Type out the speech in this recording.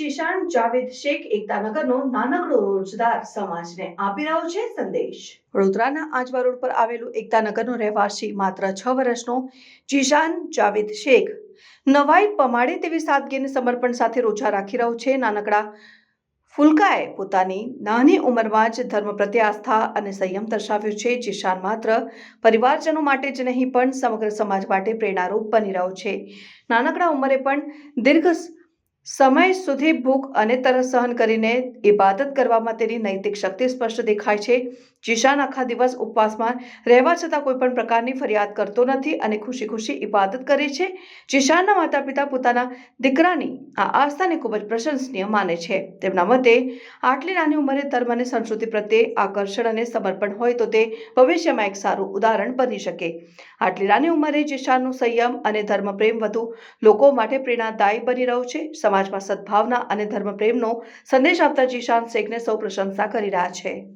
જીશાન જાવેદ શેખ એકતાનગરનો નાનકડો રોજદાર સમાજને આપી રહ્યો છે સંદેશ. વડોદરાના આજવા રોડ પર આવેલું એકતાનગરનો રહેવાસી માત્ર છ વર્ષનો જીશાન જાવેદ શેખ નવાઈ પમાડે તેવી સાદગીને સમર્પણ સાથે રોજા રાખી રહ્યો છે. નાનકડા ફુલકાએ પોતાની નાની ઉંમરમાં જ ધર્મ પ્રત્યે આસ્થા અને સંયમ દર્શાવ્યો છે. જીશાન માત્ર પરિવારજનો માટે જ નહીં, પણ સમગ્ર સમાજ માટે પ્રેરણારૂપ બની રહ્યો છે. નાનકડા ઉંમરે પણ દીર્ઘ સમય સુધી ભૂખ અને તરસ સહન કરીને ઇબાદત કરવામાં તેની નૈતિક શક્તિ સ્પષ્ટ દેખાય છે. જીશાન આખા દિવસ ઉપવાસમાં રહેવા છતાં કોઈ પણ પ્રકારની ફરિયાદ કરતો નથી અને ખુશી ખુશી ઇબાદત કરે છે. જીશાનના માતા પિતા પોતાના દીકરાની આ આસ્થાને ખૂબ જ પ્રશંસનીય માને છે. તેમના મતે, આટલી નાની ઉંમરે ધર્મ અને સંસ્કૃતિ પ્રત્યે આકર્ષણ અને સમર્પણ હોય તો તે ભવિષ્યમાં એક સારું ઉદાહરણ બની શકે. આટલી નાની ઉંમરે જીશાનનું સંયમ અને ધર્મપ્રેમ વધુ લોકો માટે પ્રેરણાદાયી બની રહ્યો છે. સમાજમાં સદભાવના અને ધર્મપ્રેમનો સંદેશ આપતા જીશાન શેખને સૌ પ્રશંસા કરી રહ્યા છે.